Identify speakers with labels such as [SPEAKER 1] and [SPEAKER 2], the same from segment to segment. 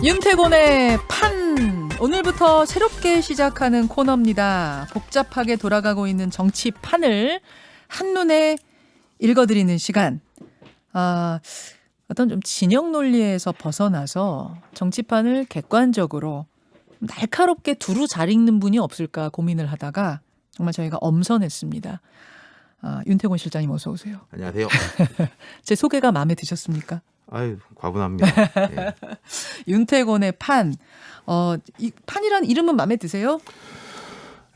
[SPEAKER 1] 윤태곤의 판 오늘부터 새롭게 시작하는 코너입니다. 복잡하게 돌아가고 있는 정치 판을 한눈에 읽어드리는 시간. 아, 어떤 좀 진영 논리에서 벗어나서 정치판을 객관적으로 날카롭게 두루 잘 읽는 분이 없을까 고민을 하다가 정말 저희가 엄선했습니다. 아, 윤태곤 실장님 어서 오세요.
[SPEAKER 2] 안녕하세요.
[SPEAKER 1] 제 소개가 마음에 드셨습니까?
[SPEAKER 2] 아유 과분합니다. 예.
[SPEAKER 1] 윤태곤의 판. 어, 이 판이란 이름은 마음에 드세요?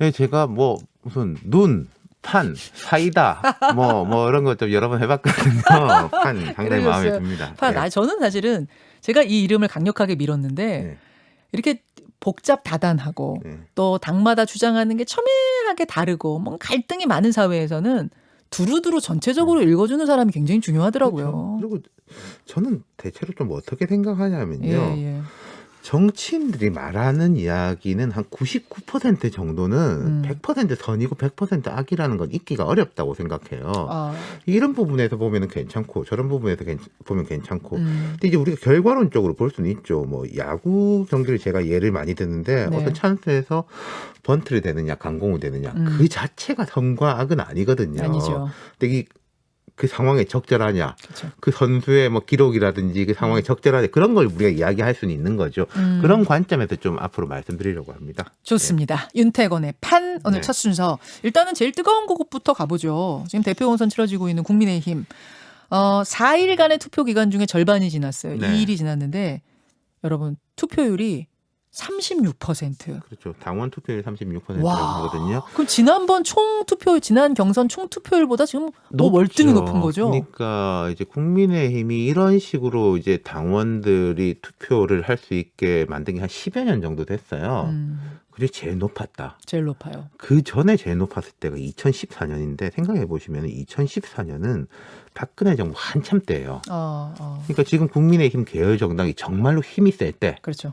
[SPEAKER 2] 예, 제가 뭐 무슨 눈, 판, 사이다, 뭐뭐 이런 것 좀 여러 번 해봤거든요. 판 상당히 마음에. 듭니다.
[SPEAKER 1] 판.
[SPEAKER 2] 예.
[SPEAKER 1] 아, 저는 사실은 제가 이 이름을 강력하게 밀었는데
[SPEAKER 2] 예,
[SPEAKER 1] 이렇게 복잡 다단하고
[SPEAKER 2] 예.
[SPEAKER 1] 또 당마다 주장하는 게 첨예하게 다르고 뭔 갈등이 많은 사회에서는 두루두루 전체적으로 읽어주는 사람이 굉장히 중요하더라고요.
[SPEAKER 2] 그렇죠. 그리고 저는 대체로 좀 어떻게 생각하냐면요.
[SPEAKER 1] 예, 예.
[SPEAKER 2] 정치인들이 말하는 이야기는 한 99% 정도는
[SPEAKER 1] 음.
[SPEAKER 2] 100% 선이고 100% 악이라는 건 읽기가 어렵다고 생각해요.
[SPEAKER 1] 아,
[SPEAKER 2] 이런 부분에서 보면은 괜찮고 저런 부분에서 괜- 보면 괜찮고
[SPEAKER 1] 음,
[SPEAKER 2] 근데 이제 우리가 결과론적으로 볼 수는 있죠. 뭐 야구 경기를 제가 예를 많이 드는데
[SPEAKER 1] 네.
[SPEAKER 2] 어떤 찬스에서 번트를 되느냐, 강공을 되느냐
[SPEAKER 1] 음.
[SPEAKER 2] 그 자체가 선과 악은 아니거든요.
[SPEAKER 1] 아니죠.
[SPEAKER 2] 근데 이 그 상황에 적절하냐,
[SPEAKER 1] 그렇죠.
[SPEAKER 2] 그 선수의 뭐 기록이라든지 그 상황에 적절하냐 그런 걸 우리가 이야기할 수는 있는 거죠.
[SPEAKER 1] 음.
[SPEAKER 2] 그런 관점에서 좀 앞으로 말씀드리려고 합니다.
[SPEAKER 1] 좋습니다. 윤태건의 판 오늘
[SPEAKER 2] 네.
[SPEAKER 1] 첫 순서. 일단은 제일 뜨거운 곡부터 가보죠. 지금 대표 본선 치러지고 있는 국민의힘. 어, 4일간의 투표 기간 중에 절반이 지났어요.
[SPEAKER 2] 네.
[SPEAKER 1] 2일이 지났는데 여러분 투표율이 36%.
[SPEAKER 2] 그렇죠. 당원 투표율 36%라고
[SPEAKER 1] 와.
[SPEAKER 2] 하거든요.
[SPEAKER 1] 그럼 지난번 총 투표 지난 경선 총 투표율보다 지금 뭐 월등히 높은 거죠.
[SPEAKER 2] 그러니까 이제 국민의힘이 이런 식으로 이제 당원들이 투표를 할 수 있게 만든 게 한 10여 년 정도 됐어요.
[SPEAKER 1] 음,
[SPEAKER 2] 그게 제일 높았다.
[SPEAKER 1] 제일 높아요.
[SPEAKER 2] 그 전에 제일 높았을 때가 2014년인데 생각해 보시면 2014년은 박근혜 정부 한참 때예요.
[SPEAKER 1] 어, 어.
[SPEAKER 2] 그러니까 지금 국민의힘 계열 정당이 정말로 힘이 셀 때
[SPEAKER 1] 그렇죠.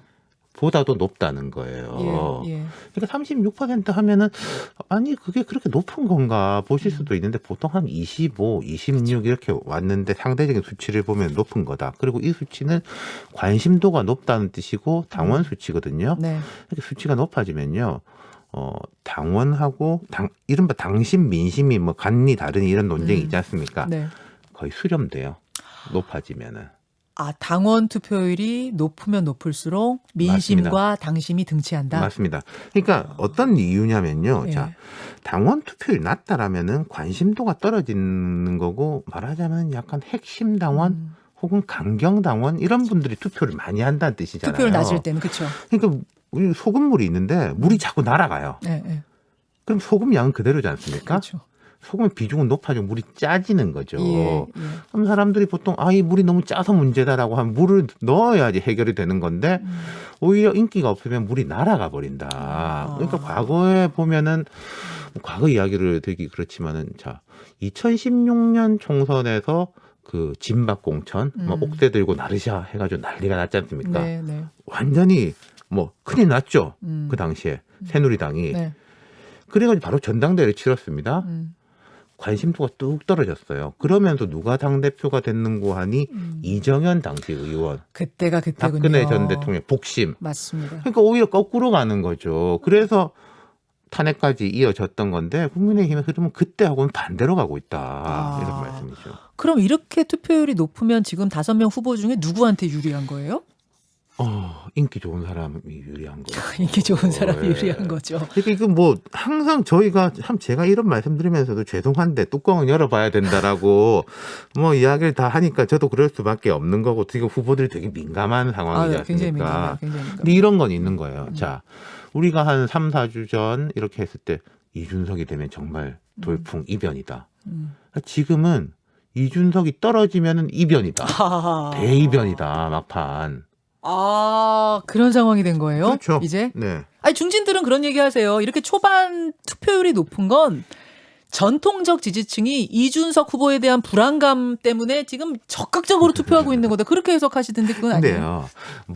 [SPEAKER 2] 보다도 높다는 거예요.
[SPEAKER 1] 예, 예.
[SPEAKER 2] 그러니까 36% 하면은 아니 그게 그렇게 높은 건가 보실 수도 있는데 보통 한 25, 26 이렇게 왔는데 상대적인 수치를 보면 높은 거다. 그리고 이 수치는 관심도가 높다는 뜻이고 당원 수치거든요.
[SPEAKER 1] 네.
[SPEAKER 2] 이렇게 수치가 높아지면요. 어, 당원하고 당 이른바 당심 민심이 뭐 간니 다르니 이런 논쟁이
[SPEAKER 1] 음.
[SPEAKER 2] 있지 않습니까?
[SPEAKER 1] 네.
[SPEAKER 2] 거의 수렴돼요. 높아지면은.
[SPEAKER 1] 아, 당원 투표율이 높으면 높을수록 민심과 당심이 등치한다.
[SPEAKER 2] 맞습니다. 그러니까 어떤 이유냐면요.
[SPEAKER 1] 예.
[SPEAKER 2] 자, 당원 투표율 낮다라면은 관심도가 떨어지는 거고 말하자면 약간 핵심 당원
[SPEAKER 1] 음,
[SPEAKER 2] 혹은 강경 당원 이런 분들이 투표를 많이 한다는 뜻이잖아요.
[SPEAKER 1] 투표율 낮을 때는 그렇죠.
[SPEAKER 2] 그러니까 소금물이 있는데 물이 자꾸 날아가요.
[SPEAKER 1] 네, 네.
[SPEAKER 2] 그럼 소금 양은 그대로지 않습니까?
[SPEAKER 1] 그렇죠.
[SPEAKER 2] 소금의 비중은 높아지고 물이 짜지는 거죠.
[SPEAKER 1] 예, 예.
[SPEAKER 2] 그럼 사람들이 보통 아 이 물이 너무 짜서 문제다라고 하면 물을 넣어야지 해결이 되는 건데
[SPEAKER 1] 음,
[SPEAKER 2] 오히려 인기가 없으면 물이 날아가 버린다.
[SPEAKER 1] 아.
[SPEAKER 2] 그러니까 과거에 보면은 과거 이야기를 되기 그렇지만은 자 2016년 총선에서 그 진박 공천, 뭐
[SPEAKER 1] 음.
[SPEAKER 2] 옥새 들고 나르샤 해가지고 난리가 났지 않습니까?
[SPEAKER 1] 네, 네.
[SPEAKER 2] 완전히 뭐 큰일 났죠.
[SPEAKER 1] 음,
[SPEAKER 2] 그 당시에 새누리당이
[SPEAKER 1] 네.
[SPEAKER 2] 그래가지고 바로 전당대회를 치렀습니다.
[SPEAKER 1] 음,
[SPEAKER 2] 관심도가 뚝 떨어졌어요. 그러면서 누가 당 대표가 됐는고 하니
[SPEAKER 1] 음.
[SPEAKER 2] 이정현 당시 의원,
[SPEAKER 1] 그때가 그때군요.
[SPEAKER 2] 박근혜 전 대통령 복심.
[SPEAKER 1] 맞습니다.
[SPEAKER 2] 그러니까 오히려 거꾸로 가는 거죠. 그래서 탄핵까지 이어졌던 건데 국민의힘의 흐름은 그때하고는 반대로 가고 있다
[SPEAKER 1] 아.
[SPEAKER 2] 이런 말씀이죠.
[SPEAKER 1] 그럼 이렇게 투표율이 높으면 지금 다섯 명 후보 중에 누구한테 유리한 거예요?
[SPEAKER 2] 어, 인기 좋은 사람이 유리한 거예요.
[SPEAKER 1] 인기 좋은 사람이
[SPEAKER 2] 예.
[SPEAKER 1] 유리한 거죠.
[SPEAKER 2] 그러니까 이거 뭐 항상 저희가 참 제가 이런 말씀드리면서도 죄송한데 뚜껑은 열어봐야 된다라고 뭐 이야기를 다 하니까 저도 그럴 수밖에 없는 거고 지금 후보들이 되게 민감한
[SPEAKER 1] 아,
[SPEAKER 2] 상황이지
[SPEAKER 1] 네, 굉장히 민감해요.
[SPEAKER 2] 않습니까?
[SPEAKER 1] 굉장히 민감해요.
[SPEAKER 2] 근데 이런 건 있는 거예요.
[SPEAKER 1] 음.
[SPEAKER 2] 자, 우리가 한 3, 4주 전 이렇게 했을 때 이준석이 되면 정말 돌풍 이변이다.
[SPEAKER 1] 음.
[SPEAKER 2] 지금은 이준석이 떨어지면은 이변이다.
[SPEAKER 1] 하하하.
[SPEAKER 2] 대이변이다. 막판.
[SPEAKER 1] 아, 그런 상황이 된 거예요?
[SPEAKER 2] 그렇죠.
[SPEAKER 1] 이제?
[SPEAKER 2] 네.
[SPEAKER 1] 아니, 중진들은 그런 얘기 하세요. 이렇게 초반 투표율이 높은 건 전통적 지지층이 이준석 후보에 대한 불안감 때문에 지금 적극적으로 투표하고 있는 거다. 그렇게 해석하시던데 그건 아니에요.
[SPEAKER 2] 근데요,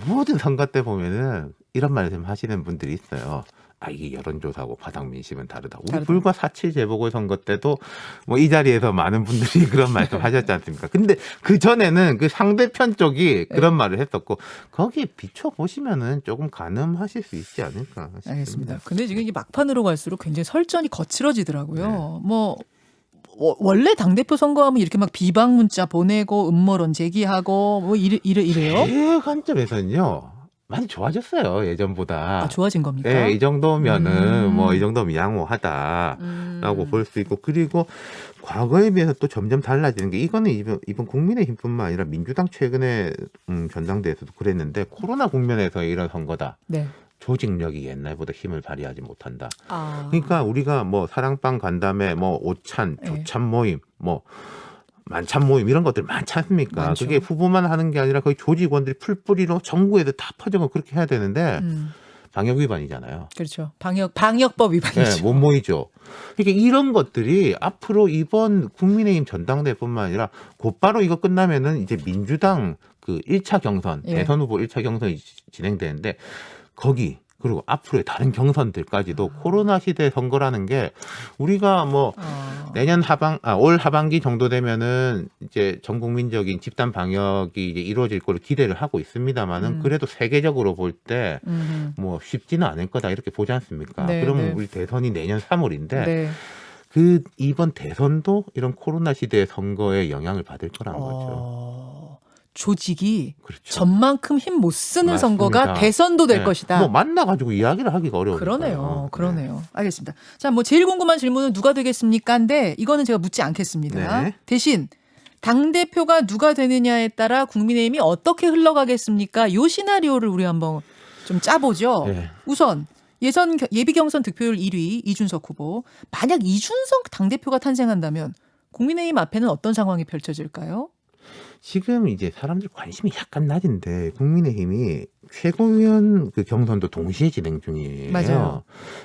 [SPEAKER 2] 모든 선거 때 보면은 이런 말씀 하시는 분들이 있어요. 아 이게 여론조사고 바닥 민심은 다르다. 우리
[SPEAKER 1] 다르다.
[SPEAKER 2] 불과 4.7 재보궐선거 때도 뭐 이 자리에서 많은 분들이 그런 말씀 하셨지 않습니까? 근데 그 전에는 그 상대편 쪽이
[SPEAKER 1] 네.
[SPEAKER 2] 그런 말을 했었고 거기에 비춰 보시면은 조금 가늠하실 수 있지 않을까 싶습니다.
[SPEAKER 1] 알겠습니다. 근데 지금 이게 막판으로 갈수록 굉장히 설전이 거칠어지더라고요.
[SPEAKER 2] 네.
[SPEAKER 1] 뭐 워- 원래 당 대표 선거하면 이렇게 막 비방 문자 보내고 음모론 제기하고 뭐 이래 이래 이래요?
[SPEAKER 2] 제 관점에서는요 많이 좋아졌어요 예전보다.
[SPEAKER 1] 아, 좋아진 겁니까?
[SPEAKER 2] 네, 이 정도면은
[SPEAKER 1] 음.
[SPEAKER 2] 뭐 이 정도면 양호하다.
[SPEAKER 1] 음.
[SPEAKER 2] 라고 볼수 있고 그리고 과거에 비해서 또 점점 달라지는 게 이거는 이번, 이번 국민의힘뿐만 아니라 민주당 최근에 음, 전당대회에서도 그랬는데 코로나 국면에서 이런 선거다
[SPEAKER 1] 네.
[SPEAKER 2] 조직력이 옛날보다 힘을 발휘하지 못한다
[SPEAKER 1] 아.
[SPEAKER 2] 그러니까 우리가 뭐 사랑방 간담회 뭐 오찬
[SPEAKER 1] 네.
[SPEAKER 2] 조찬 모임 뭐 만찬 모임 이런 것들 많지 않습니까
[SPEAKER 1] 많죠.
[SPEAKER 2] 그게 후보만 하는 게 아니라 거의 조직원들이 풀뿌리로 전국에도 다 퍼져고 그렇게 해야 되는데
[SPEAKER 1] 음,
[SPEAKER 2] 방역 위반이잖아요
[SPEAKER 1] 그렇죠. 방역 방역법
[SPEAKER 2] 네,
[SPEAKER 1] 위반이죠.
[SPEAKER 2] 못 모이죠. 그러니까 이런 것들이 앞으로 이번 국민의힘 전당대회뿐만 아니라 곧바로 이거 끝나면은 이제 민주당 그 1차 경선,
[SPEAKER 1] 예.
[SPEAKER 2] 대선 후보 1차 경선이 지- 진행되는데 거기 그리고 앞으로의 다른 경선들까지도
[SPEAKER 1] 아.
[SPEAKER 2] 코로나 시대 선거라는 게 우리가 뭐
[SPEAKER 1] 어.
[SPEAKER 2] 내년 하반 아 올 하반기 정도 되면은 이제 전 국민적인 집단 방역이 이제 이루어질 거를 기대를 하고 있습니다만은
[SPEAKER 1] 음.
[SPEAKER 2] 그래도 세계적으로 볼때
[SPEAKER 1] 음,
[SPEAKER 2] 뭐 쉽지는 않을 거다 이렇게 보지 않습니까?
[SPEAKER 1] 네,
[SPEAKER 2] 그러면
[SPEAKER 1] 네.
[SPEAKER 2] 우리 대선이 내년 3월인데
[SPEAKER 1] 네.
[SPEAKER 2] 그 이번 대선도 이런 코로나 시대의 선거에 영향을 받을 거라는 거죠.
[SPEAKER 1] 어, 조직이
[SPEAKER 2] 그렇죠.
[SPEAKER 1] 전만큼 힘 못 쓰는
[SPEAKER 2] 맞습니다.
[SPEAKER 1] 선거가 대선도 될
[SPEAKER 2] 네.
[SPEAKER 1] 것이다.
[SPEAKER 2] 뭐 만나가지고 이야기를 하기가 어려워요.
[SPEAKER 1] 그러네요. 그러네요. 알겠습니다. 자, 뭐 제일 궁금한 질문은 누가 되겠습니까?인데 이거는 제가 묻지 않겠습니다.
[SPEAKER 2] 네.
[SPEAKER 1] 대신 당 대표가 누가 되느냐에 따라 국민의힘이 어떻게 흘러가겠습니까? 요 시나리오를 우리 한번 좀 짜보죠.
[SPEAKER 2] 네.
[SPEAKER 1] 우선 예선 겨- 예비 경선 득표율 1위 이준석 후보. 만약 이준석 당 대표가 탄생한다면 국민의힘 앞에는 어떤 상황이 펼쳐질까요?
[SPEAKER 2] 지금 이제 사람들 관심이 약간 낮은데 국민의힘이 최고위원 그 경선도 동시에 진행 중이에요.
[SPEAKER 1] 맞아요.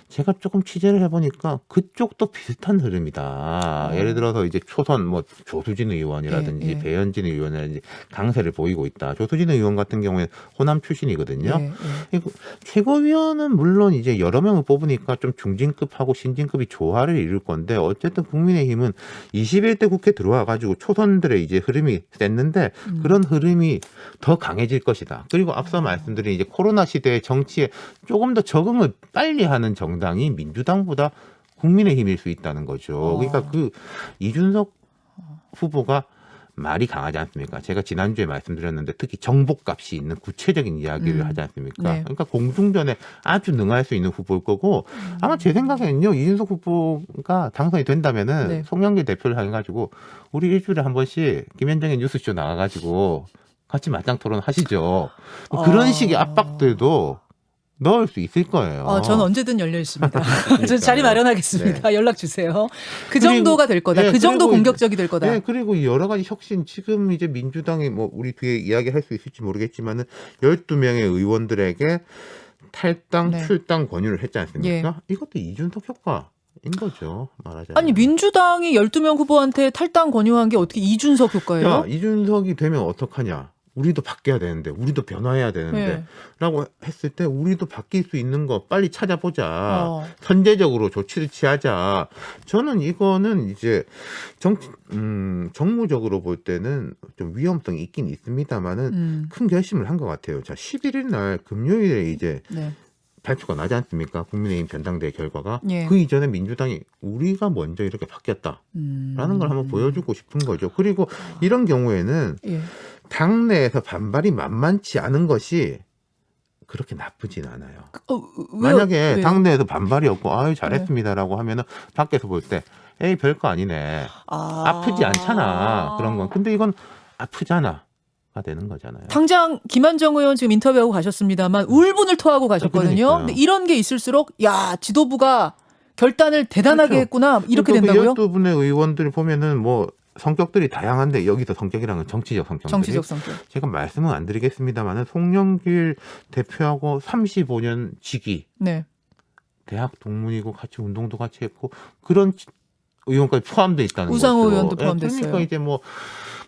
[SPEAKER 2] 제가 조금 취재를 해보니까 그쪽도 비슷한 흐름이다.
[SPEAKER 1] 어.
[SPEAKER 2] 예를 들어서 이제 초선 뭐 조수진 의원이라든지
[SPEAKER 1] 예, 예.
[SPEAKER 2] 배현진 의원이라든지 강세를 보이고 있다. 조수진 의원 같은 경우에 호남 출신이거든요.
[SPEAKER 1] 네, 네.
[SPEAKER 2] 그리고 최고위원은 물론 이제 여러 명을 뽑으니까 좀 중진급하고 신진급이 조화를 이룰 건데 어쨌든 국민의힘은 21대 국회 들어와 가지고 초선들의 이제 흐름이 셌는데
[SPEAKER 1] 음.
[SPEAKER 2] 그런 흐름이 더 강해질 것이다. 그리고 앞서 말씀 드린 이제 코로나 시대의 정치에 조금 더 적응을 빨리 하는 정당이 민주당보다 국민의힘일 수 있다는 거죠.
[SPEAKER 1] 어.
[SPEAKER 2] 그러니까 그 이준석 후보가 말이 강하지 않습니까? 제가 지난주에 말씀드렸는데 특히 정복값이 있는 구체적인 이야기를
[SPEAKER 1] 음.
[SPEAKER 2] 하지 않습니까?
[SPEAKER 1] 네.
[SPEAKER 2] 그러니까 공중전에 아주 능할 수 있는 후보일 거고 아마 제 생각에는요 이준석 후보가 당선이 된다면은
[SPEAKER 1] 네.
[SPEAKER 2] 송영길 대표를 해가지고 우리 일주일에 한 번씩 김현정의 뉴스쇼 나가가지고 같이 맞짱 토론 하시죠. 뭐 그런
[SPEAKER 1] 아.
[SPEAKER 2] 식의 압박들도 넣을 수 있을 거예요.
[SPEAKER 1] 어, 저는 언제든 열려 있습니다. 저. 자리 마련하겠습니다. 연락 주세요. 그
[SPEAKER 2] 그리고-
[SPEAKER 1] 정도가 될 거다.
[SPEAKER 2] 네,
[SPEAKER 1] 그 정도 공격적이 될 거다.
[SPEAKER 2] 네, 그리고 여러 가지 혁신 지금 이제 민주당이 뭐 우리 뒤에 이야기할 수 있을지 모르겠지만은 12명의 의원들에게 탈당
[SPEAKER 1] 네.
[SPEAKER 2] 출당 권유를 했지 않습니까? 이것도 이준석 효과 인 거죠. 말하자면.
[SPEAKER 1] 아니 민주당이 12명 후보한테 탈당 권유한 게 어떻게 이준석 효과예요?
[SPEAKER 2] 야, 이준석이 되면 어떡하냐? 우리도 바뀌어야 되는데, 우리도 변화해야 되는데,
[SPEAKER 1] 네.
[SPEAKER 2] 라고 했을 때, 우리도 바뀔 수 있는 거 빨리 찾아보자.
[SPEAKER 1] 어.
[SPEAKER 2] 선제적으로 조치를 취하자. 저는 이거는 이제 정, 음, 정무적으로 볼 때는 좀 위험성이 있긴 있습니다만은
[SPEAKER 1] 음,
[SPEAKER 2] 큰 결심을 한 것 같아요. 자, 11일 날 금요일에 이제
[SPEAKER 1] 네.
[SPEAKER 2] 발표가 나지 않습니까? 국민의힘 전당대회 결과가.
[SPEAKER 1] 예.
[SPEAKER 2] 그 이전에 민주당이 우리가 먼저 이렇게 바뀌었다.
[SPEAKER 1] 음.
[SPEAKER 2] 라는 걸 한번 보여주고 싶은 거죠. 그리고 이런 경우에는
[SPEAKER 1] 예.
[SPEAKER 2] 당내에서 반발이 만만치 않은 것이 그렇게 나쁘진 않아요.
[SPEAKER 1] 어, 왜요?
[SPEAKER 2] 만약에
[SPEAKER 1] 왜요? 네.
[SPEAKER 2] 당내에서 반발이 없고 아유 잘했습니다라고 하면은 밖에서 볼 때 에이 별거 아니네
[SPEAKER 1] 아.
[SPEAKER 2] 아프지 않잖아 그런 건 근데 이건 아프잖아 가 되는 거잖아요.
[SPEAKER 1] 당장 김한정 의원 지금 인터뷰하고 가셨습니다만 울분을 토하고 가셨거든요.
[SPEAKER 2] 그러니까요.
[SPEAKER 1] 근데 이런 게 있을수록 야 지도부가 결단을 대단하게
[SPEAKER 2] 그렇죠.
[SPEAKER 1] 했구나 이렇게
[SPEAKER 2] 그러니까
[SPEAKER 1] 된다고요?
[SPEAKER 2] 그 12분의 의원들 보면은 뭐 성격들이 다양한데 여기서 성격이랑은 정치적 성격들이
[SPEAKER 1] 정치적 성격.
[SPEAKER 2] 제가 말씀은 안 드리겠습니다만은 송영길 대표하고 35년 지기
[SPEAKER 1] 네.
[SPEAKER 2] 대학 동문이고 같이 운동도 같이 했고 그런 치- 의원까지 포함돼 있다는
[SPEAKER 1] 우상호
[SPEAKER 2] 거죠.
[SPEAKER 1] 의원도
[SPEAKER 2] 예,
[SPEAKER 1] 포함됐어요.
[SPEAKER 2] 그러니까 이제 뭐,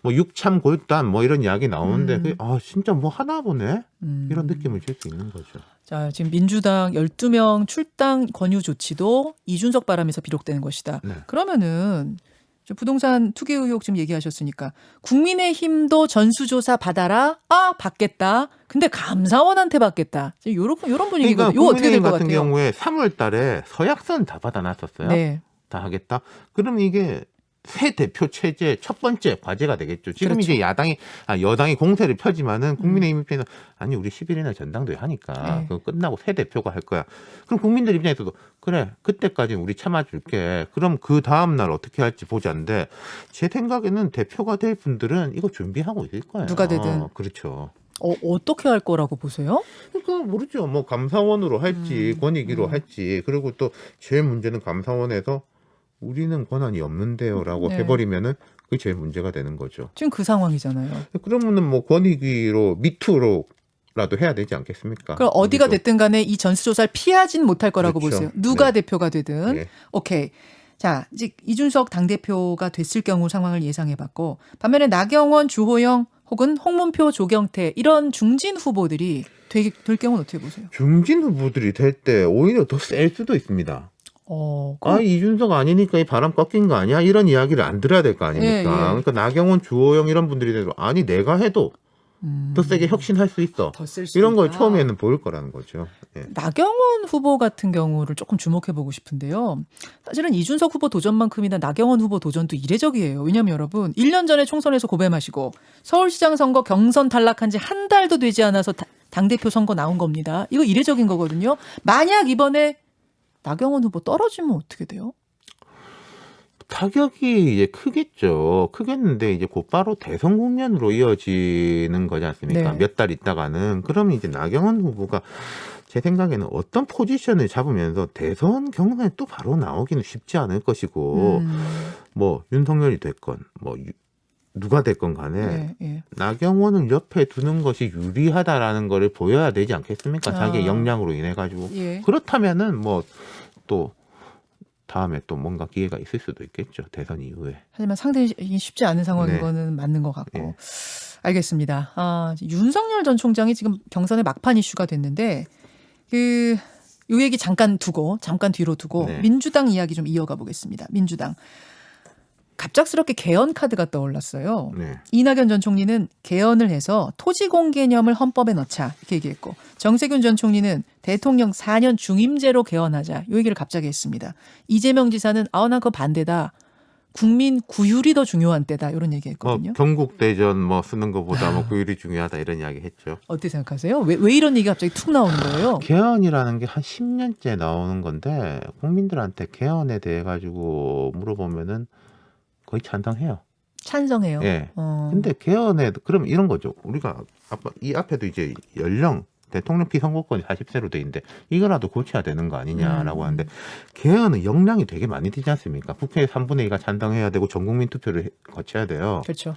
[SPEAKER 2] 뭐 육참 골단 뭐 이런 이야기 나오는데
[SPEAKER 1] 음.
[SPEAKER 2] 그게 아 진짜 뭐 하나 보네
[SPEAKER 1] 음.
[SPEAKER 2] 이런 느낌을 줄 수 있는 거죠.
[SPEAKER 1] 자, 지금 민주당 12명 출당 권유 조치도 이준석 바람에서 비롯되는 것이다.
[SPEAKER 2] 네.
[SPEAKER 1] 그러면은 저 부동산 투기 의혹 지금 얘기하셨으니까 국민의힘도 전수조사 받아라. 아, 받겠다. 근데 감사원한테 받겠다. 요런 요런 분위기거든요.
[SPEAKER 2] 그러니까
[SPEAKER 1] 어떻게 될 것
[SPEAKER 2] 같은
[SPEAKER 1] 같아요?
[SPEAKER 2] 경우에 3월달에 서약선 다 받아놨었어요.
[SPEAKER 1] 네.
[SPEAKER 2] 다 하겠다. 그럼 이게 새 대표 체제 첫 번째 과제가 되겠죠. 지금
[SPEAKER 1] 그렇죠.
[SPEAKER 2] 이제 야당이 아 여당이 공세를 펴지만은 국민의힘 입장에서 아니 우리 10일이나 전당대회 하니까
[SPEAKER 1] 네.
[SPEAKER 2] 그거 끝나고 새 대표가 할 거야. 그럼 국민들 입장에서도 그래 그때까지 우리 참아줄게. 그럼 그 다음 날 어떻게 할지 보자인데 제 생각에는 대표가 될 분들은 이거 준비하고 있을 거예요.
[SPEAKER 1] 누가 되든.
[SPEAKER 2] 그렇죠.
[SPEAKER 1] 어, 어떻게 할 거라고 보세요?
[SPEAKER 2] 그러니까 모르죠. 뭐 감사원으로 할지
[SPEAKER 1] 음,
[SPEAKER 2] 권익위로
[SPEAKER 1] 음.
[SPEAKER 2] 할지 그리고 또 제일 문제는 감사원에서 우리는 권한이 없는데요라고
[SPEAKER 1] 네.
[SPEAKER 2] 해버리면은 그게 제일 문제가 되는 거죠.
[SPEAKER 1] 지금 그 상황이잖아요.
[SPEAKER 2] 그러면은 뭐 권익위로 미투로 라도 해야 되지 않겠습니까?
[SPEAKER 1] 그럼 어디가
[SPEAKER 2] 우리도.
[SPEAKER 1] 됐든 간에 이 전수조사를 피하진 못할 거라고
[SPEAKER 2] 그렇죠.
[SPEAKER 1] 보세요. 누가
[SPEAKER 2] 네.
[SPEAKER 1] 대표가 되든.
[SPEAKER 2] 예.
[SPEAKER 1] 오케이. 자, 이제 이준석 당대표가 됐을 경우 상황을 예상해 봤고, 반면에 나경원, 주호영 혹은 홍문표, 조경태 이런 중진 후보들이 되, 될 경우는 어떻게 보세요?
[SPEAKER 2] 중진 후보들이 될 때 오히려 더 셀 수도 있습니다.
[SPEAKER 1] 어,
[SPEAKER 2] 아 이준석 아니니까 이 바람 꺾인 거 아니야? 이런 이야기를 안 들어야 될 거 아닙니까?
[SPEAKER 1] 예, 예.
[SPEAKER 2] 그러니까 나경원, 주호영 이런 분들이 돼도 아니 내가 해도
[SPEAKER 1] 음,
[SPEAKER 2] 더 세게 혁신할 수 있어.
[SPEAKER 1] 더쓸 수
[SPEAKER 2] 이런 걸
[SPEAKER 1] 있다.
[SPEAKER 2] 처음에는 보일 거라는 거죠. 예.
[SPEAKER 1] 나경원 후보 같은 경우를 조금 주목해 보고 싶은데요. 사실은 이준석 후보 도전만큼이나 나경원 후보 도전도 이례적이에요. 왜냐하면 여러분 1년 전에 총선에서 고배마시고 서울시장 선거 경선 탈락한 지 한 달도 되지 않아서 다- 당대표 선거 나온 겁니다. 이거 이례적인 거거든요. 만약 이번에 나경원 후보 떨어지면 어떻게 돼요?
[SPEAKER 2] 타격이 이제 크겠죠. 크겠는데 이제 곧바로 대선 국면으로 이어지는 거지 않습니까?
[SPEAKER 1] 네.
[SPEAKER 2] 몇달 있다가는 그러면 이제 나경원 후보가 제 생각에는 어떤 포지션을 잡으면서 대선 경선에 또 바로 나오기는 쉽지 않을 것이고
[SPEAKER 1] 음,
[SPEAKER 2] 뭐 윤석열이 됐건 뭐 유- 누가 됐건 간에
[SPEAKER 1] 네, 예.
[SPEAKER 2] 나경원을 옆에 두는 것이 유리하다라는 거를 보여야 되지 않겠습니까? 자기의
[SPEAKER 1] 아.
[SPEAKER 2] 역량으로 인해 가지고
[SPEAKER 1] 예.
[SPEAKER 2] 그렇다면은 뭐 또 다음에 또 뭔가 기회가 있을 수도 있겠죠 대선 이후에.
[SPEAKER 1] 하지만 상당히 쉽지 않은 상황인
[SPEAKER 2] 네.
[SPEAKER 1] 거는 맞는 것 같고.
[SPEAKER 2] 예.
[SPEAKER 1] 알겠습니다. 아, 윤석열 전 총장이 지금 경선의 막판 이슈가 됐는데 그, 요 얘기 잠깐 두고, 잠깐 뒤로 두고
[SPEAKER 2] 네.
[SPEAKER 1] 민주당 이야기 좀 이어가 보겠습니다. 민주당. 갑작스럽게 개헌 카드가 떠올랐어요.
[SPEAKER 2] 네.
[SPEAKER 1] 이낙연 전 총리는 개헌을 해서 토지공 개념을 헌법에 넣자 이렇게 얘기했고 정세균 전 총리는 대통령 4년 중임제로 개헌하자 이 얘기를 갑자기 했습니다. 이재명 지사는 아우 나 그거 반대다. 국민 구휼이 더 중요한 때다 이런
[SPEAKER 2] 뭐
[SPEAKER 1] 얘기했거든요.
[SPEAKER 2] 경국 대전 뭐 쓰는 것보다 뭐 구율이 중요하다 이런 이야기 했죠.
[SPEAKER 1] 어떻게 생각하세요? 왜, 왜 이런 얘기가 갑자기 툭 나오는 거예요?
[SPEAKER 2] 개헌이라는 게 한 10년째 나오는 건데 국민들한테 개헌에 대해 가지고 물어보면은 거의 찬성해요.
[SPEAKER 1] 찬성해요.
[SPEAKER 2] 예.
[SPEAKER 1] 어.
[SPEAKER 2] 근데 개헌에 그럼 이런 거죠. 우리가 아빠 이 앞에도 이제 연령 대통령 피선거권이 40세로 돼 있는데 이거라도 고쳐야 되는 거 아니냐라고
[SPEAKER 1] 음.
[SPEAKER 2] 하는데 개헌은 역량이 되게 많이 되지 않습니까? 국회 3분의 2가 찬성해야 되고 전국민 투표를 해- 거쳐야 돼요.
[SPEAKER 1] 그렇죠.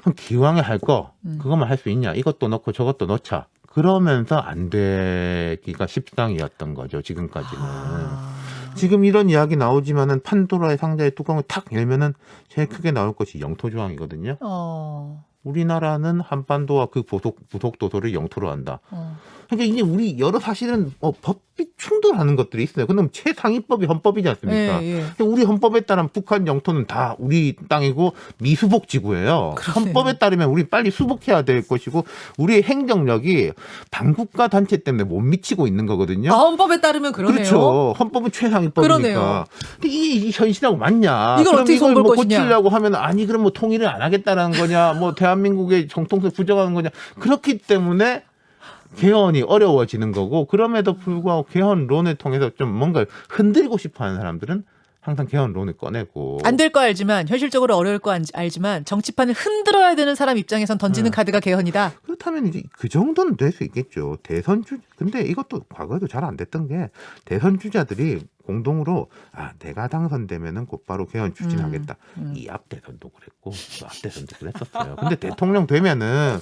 [SPEAKER 2] 그럼 기왕에 할거
[SPEAKER 1] 음.
[SPEAKER 2] 그것만 할 수 있냐? 이것도 넣고 저것도 넣자. 그러면서 안 되기가 십상이었던 거죠. 지금까지는.
[SPEAKER 1] 아.
[SPEAKER 2] 지금 이런 이야기 나오지만은 판도라의 상자의 뚜껑을 탁 열면은 제일 크게 나올 것이 영토 조항이거든요.
[SPEAKER 1] 어.
[SPEAKER 2] 우리나라는 한반도와 그 부속 부속 도서를 영토로 한다.
[SPEAKER 1] 어.
[SPEAKER 2] 그러니까 이게 우리 여러 사실은 어, 법이 충돌하는 것들이 있어요. 그럼 최상위법이 헌법이지 않습니까?
[SPEAKER 1] 예, 예.
[SPEAKER 2] 우리 헌법에 따르면 북한 영토는 다 우리 땅이고 미수복 지구예요.
[SPEAKER 1] 그러네요.
[SPEAKER 2] 헌법에 따르면 우리 빨리 수복해야 될 것이고 우리의 행정력이 반국가 단체 때문에 못 미치고 있는 거거든요.
[SPEAKER 1] 아, 헌법에 따르면 그러네요.
[SPEAKER 2] 그렇죠. 헌법은 최상위법이니까.
[SPEAKER 1] 그러네요.
[SPEAKER 2] 근데 이게 이 현실하고 맞냐?
[SPEAKER 1] 이걸 어떻게
[SPEAKER 2] 이걸 뭐
[SPEAKER 1] 것이냐?
[SPEAKER 2] 고치려고 하면 아니 그럼 뭐 통일을 안 하겠다라는 거냐? 뭐 대한 민국의 정통성 부정하는 거냐? 그렇기 때문에 개헌이 어려워지는 거고 그럼에도 불구하고 개헌론을 통해서 좀 뭔가 흔들고 싶어하는 사람들은 항상 개헌론을 꺼내고
[SPEAKER 1] 안 될 거 알지만 현실적으로 어려울 거 안- 알지만 정치판을 흔들어야 되는 사람 입장에선 던지는
[SPEAKER 2] 네.
[SPEAKER 1] 카드가 개헌이다.
[SPEAKER 2] 그렇다면 이제 그 정도는 될 수 있겠죠. 대선 주 근데 이것도 과거에도 잘 안 됐던 게 대선 주자들이 공동으로 아 내가 당선되면은 곧바로 개헌 추진하겠다.
[SPEAKER 1] 음.
[SPEAKER 2] 이 앞 대선도 그랬고 그 앞 대선도 그랬었어요. 근데 대통령 되면은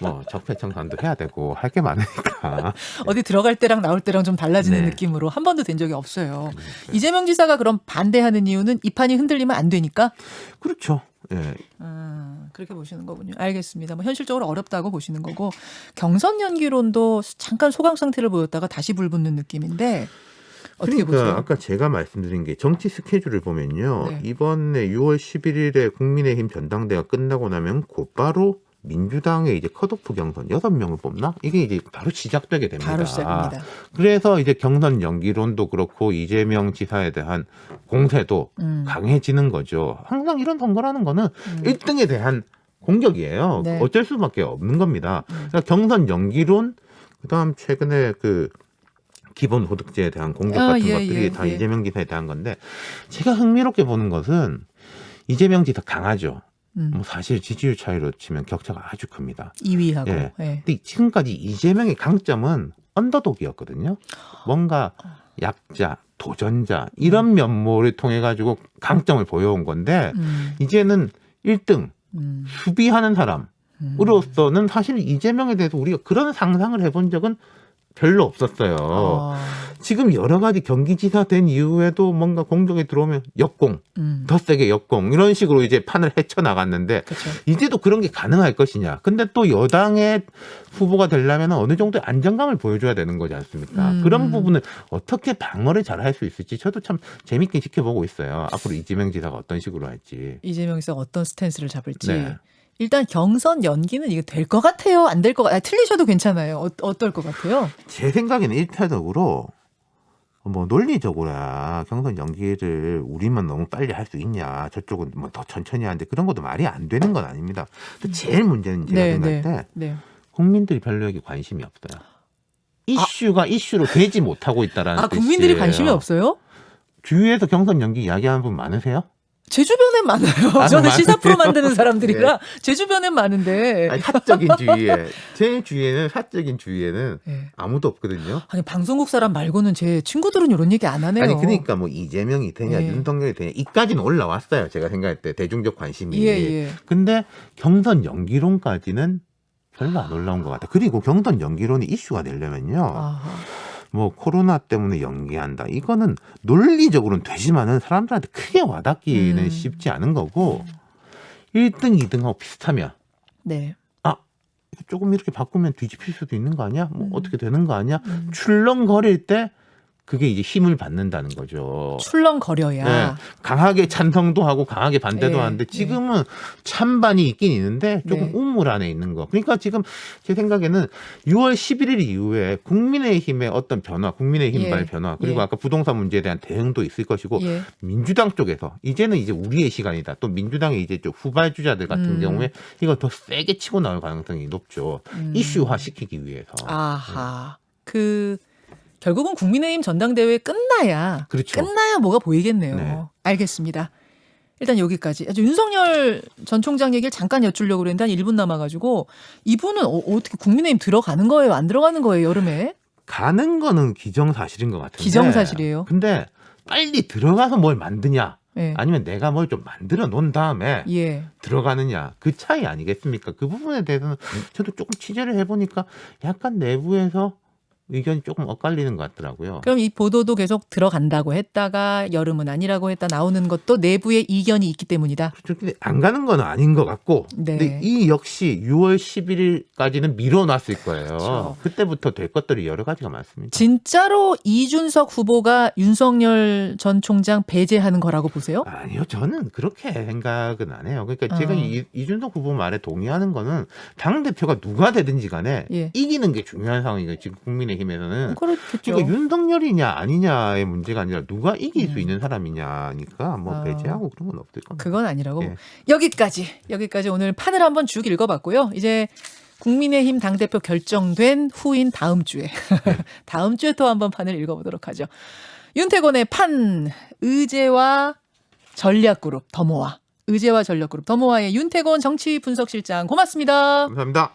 [SPEAKER 2] 뭐 적폐청산도 해야 되고 할 게 많으니까.
[SPEAKER 1] 어디 들어갈 때랑 나올 때랑 좀 달라지는
[SPEAKER 2] 네.
[SPEAKER 1] 느낌으로 한 번도 된 적이 없어요. 이재명 지사가 그럼 반대하는 이유는 이 판이 흔들리면 안 되니까?
[SPEAKER 2] 그렇죠. 예.
[SPEAKER 1] 아, 그렇게 보시는 거군요. 알겠습니다. 뭐 현실적으로 어렵다고 보시는 거고 경선 연기론도 잠깐 소강 상태를 보였다가 다시 불붙는 느낌인데 어떻게
[SPEAKER 2] 그러니까
[SPEAKER 1] 보세요?
[SPEAKER 2] 아까 제가 말씀드린 게 정치 스케줄을 보면요.
[SPEAKER 1] 네.
[SPEAKER 2] 이번에 6월 11일에 국민의힘 전당대가 끝나고 나면 곧바로 민주당의 이제 컷오프 경선 여섯 명을 뽑나? 이게 이제 바로 시작되게 됩니다.
[SPEAKER 1] 바로 시작입니다.
[SPEAKER 2] 그래서 이제 경선 연기론도 그렇고 이재명 지사에 대한 공세도
[SPEAKER 1] 음.
[SPEAKER 2] 강해지는 거죠. 항상 이런 선거라는 거는
[SPEAKER 1] 음.
[SPEAKER 2] 1등에 대한 공격이에요.
[SPEAKER 1] 네.
[SPEAKER 2] 어쩔 수밖에 없는 겁니다.
[SPEAKER 1] 음.
[SPEAKER 2] 그러니까 경선 연기론, 그다음 최근에 그 기본 소득제에 대한 공격
[SPEAKER 1] 아,
[SPEAKER 2] 같은
[SPEAKER 1] 예,
[SPEAKER 2] 것들이
[SPEAKER 1] 예,
[SPEAKER 2] 다
[SPEAKER 1] 예.
[SPEAKER 2] 이재명 지사에 대한 건데 제가 흥미롭게 보는 것은 이재명 지사 강하죠.
[SPEAKER 1] 음.
[SPEAKER 2] 뭐 사실 지지율 차이로 치면 격차가 아주 큽니다.
[SPEAKER 1] 2위하고.
[SPEAKER 2] 예.
[SPEAKER 1] 예.
[SPEAKER 2] 근데 지금까지 이재명의 강점은 언더독이었거든요. 뭔가 약자, 도전자 이런 면모를 통해 가지고 강점을 보여온 건데
[SPEAKER 1] 음.
[SPEAKER 2] 이제는 1등
[SPEAKER 1] 음.
[SPEAKER 2] 수비하는 사람 으로서는
[SPEAKER 1] 음.
[SPEAKER 2] 사실 이재명에 대해서 우리가 그런 상상을 해본 적은 별로 없었어요.
[SPEAKER 1] 어.
[SPEAKER 2] 지금 여러 가지 경기지사 된 이후에도 뭔가 공격이 들어오면 역공,
[SPEAKER 1] 음.
[SPEAKER 2] 더 세게 역공 이런 식으로 이제 판을 헤쳐 나갔는데. 이제도 그런 게 가능할 것이냐. 근데 또 여당의 후보가 되려면 어느 정도의 안정감을 보여줘야 되는 거지 않습니까?
[SPEAKER 1] 음.
[SPEAKER 2] 그런 부분을 어떻게 방어를 잘 할 수 있을지 저도 참 재밌게 지켜보고 있어요. 앞으로 이재명 지사가 어떤 식으로 할지.
[SPEAKER 1] 이재명 씨가 어떤 스탠스를 잡을지.
[SPEAKER 2] 네.
[SPEAKER 1] 일단 경선 연기는 이게 될 것 같아요? 안 될 것 같아요? 틀리셔도 괜찮아요. 어, 어떨 것 같아요?
[SPEAKER 2] 제 생각에는 일차적으로 뭐 논리적으로야 경선 연기를 우리만 너무 빨리 할 수 있냐 저쪽은 뭐 더 천천히 하는데 그런 것도 말이 안 되는 건 아닙니다. 근데 제일 문제는 제가
[SPEAKER 1] 네,
[SPEAKER 2] 생각할
[SPEAKER 1] 네.
[SPEAKER 2] 때
[SPEAKER 1] 네.
[SPEAKER 2] 국민들이 별로 여기 관심이 없어요. 이슈가 이슈로 되지 못하고 있다라는
[SPEAKER 1] 아, 국민들이
[SPEAKER 2] 뜻이에요.
[SPEAKER 1] 관심이 없어요?
[SPEAKER 2] 주위에서 경선 연기 이야기하는 분 많으세요?
[SPEAKER 1] 제 주변엔 많아요.
[SPEAKER 2] 아,
[SPEAKER 1] 저는? 시사 프로 만드는 사람들이라 제 주변엔 많은데.
[SPEAKER 2] 아니, 사적인 주위에 제 주위에는 사적인 주위에는
[SPEAKER 1] 네.
[SPEAKER 2] 아무도 없거든요.
[SPEAKER 1] 아니 방송국 사람 말고는 제 친구들은 이런 얘기 안 하네요.
[SPEAKER 2] 아니 그러니까 뭐 이재명이 되냐
[SPEAKER 1] 예.
[SPEAKER 2] 윤석열이 되냐 이까지는 올라왔어요. 제가 생각할 때 대중적 관심이.
[SPEAKER 1] 예, 예.
[SPEAKER 2] 근데 경선 연기론까지는 별로 안 올라온 것 같아. 그리고 경선 연기론이 이슈가 되려면요.
[SPEAKER 1] 아하.
[SPEAKER 2] 뭐 코로나 때문에 연기한다. 이거는 논리적으로는 되지만은 사람들한테 크게 와닿기는
[SPEAKER 1] 음.
[SPEAKER 2] 쉽지 않은 거고 1등, 2등하고 비슷하면
[SPEAKER 1] 네.
[SPEAKER 2] 조금 이렇게 바꾸면 뒤집힐 수도 있는 거 아니야? 뭐
[SPEAKER 1] 음.
[SPEAKER 2] 어떻게 되는 거 아니야?
[SPEAKER 1] 음.
[SPEAKER 2] 출렁거릴 때 그게 이제 힘을 받는다는 거죠.
[SPEAKER 1] 출렁거려야.
[SPEAKER 2] 네. 강하게 찬성도 하고 강하게 반대도
[SPEAKER 1] 예,
[SPEAKER 2] 하는데
[SPEAKER 1] 예.
[SPEAKER 2] 지금은 찬반이 있긴 있는데 조금
[SPEAKER 1] 네.
[SPEAKER 2] 우물 안에 있는 거. 그러니까 지금 제 생각에는 6월 11일 이후에 국민의힘의 어떤 변화, 국민의힘 발
[SPEAKER 1] 예,
[SPEAKER 2] 변화, 그리고
[SPEAKER 1] 예.
[SPEAKER 2] 아까 부동산 문제에 대한 대응도 있을 것이고
[SPEAKER 1] 예.
[SPEAKER 2] 민주당 쪽에서 이제는 이제 우리의 시간이다. 또 민주당의 이제 좀 후발주자들 같은
[SPEAKER 1] 음.
[SPEAKER 2] 경우에 이거 더 세게 치고 나올 가능성이 높죠.
[SPEAKER 1] 음.
[SPEAKER 2] 이슈화 시키기 위해서.
[SPEAKER 1] 아하. 그 결국은 국민의힘 전당대회 끝나야
[SPEAKER 2] 그렇죠.
[SPEAKER 1] 끝나야 뭐가 보이겠네요.
[SPEAKER 2] 네.
[SPEAKER 1] 알겠습니다. 일단 여기까지. 아주 윤석열 전 총장 얘기를 잠깐 여쭈려고 그랬는데 한 1분 남아가지고 이분은 어, 어떻게 국민의힘 들어가는 거예요? 안 들어가는 거예요? 여름에?
[SPEAKER 2] 가는 거는 기정사실인 것 같은데.
[SPEAKER 1] 기정사실이에요.
[SPEAKER 2] 근데 빨리 들어가서 뭘 만드냐?
[SPEAKER 1] 예.
[SPEAKER 2] 아니면 내가 뭘 좀 만들어 놓은 다음에
[SPEAKER 1] 예.
[SPEAKER 2] 들어가느냐 그 차이 아니겠습니까? 그 부분에 대해서는 저도 조금 취재를 해보니까 약간 내부에서 의견이 조금 엇갈리는 것 같더라고요.
[SPEAKER 1] 그럼 이 보도도 계속 들어간다고 했다가 여름은 아니라고 했다 나오는 것도 내부에 이견이 있기 때문이다.
[SPEAKER 2] 그렇죠. 근데 안 가는 건 아닌 것 같고,
[SPEAKER 1] 네.
[SPEAKER 2] 근데 이 역시 6월 11일까지는 미뤄놨을 거예요.
[SPEAKER 1] 그렇죠.
[SPEAKER 2] 그때부터될 것들이 여러 가지가 많습니다.
[SPEAKER 1] 진짜로 이준석 후보가 윤석열 전 총장 배제하는 거라고 보세요?
[SPEAKER 2] 아니요, 저는 그렇게 생각은 안 해요. 그러니까
[SPEAKER 1] 어.
[SPEAKER 2] 제가 이, 이준석 후보 말에 동의하는 거는 당 대표가 누가 되든지 간에
[SPEAKER 1] 예.
[SPEAKER 2] 이기는 게 중요한 상황이에요. 지금 국민의 힘에서는.
[SPEAKER 1] 그렇겠죠.
[SPEAKER 2] 그러니까 윤석열이냐 아니냐의 문제가 아니라 누가 이길 수
[SPEAKER 1] 음.
[SPEAKER 2] 있는 사람이냐니까 뭐
[SPEAKER 1] 아.
[SPEAKER 2] 배제하고 그런 건 없을 겁니다.
[SPEAKER 1] 그건 아니라고.
[SPEAKER 2] 예.
[SPEAKER 1] 여기까지 여기까지 오늘 판을 한번 쭉 읽어봤고요. 이제 국민의힘 당 대표 결정된 후인 다음 주에 다음 주에 또 한번 판을 읽어보도록 하죠. 윤태곤의 판 의제와 전략그룹 더모아 의제와 전략그룹 더모아의 윤태곤 정치 분석실장 고맙습니다.
[SPEAKER 2] 감사합니다.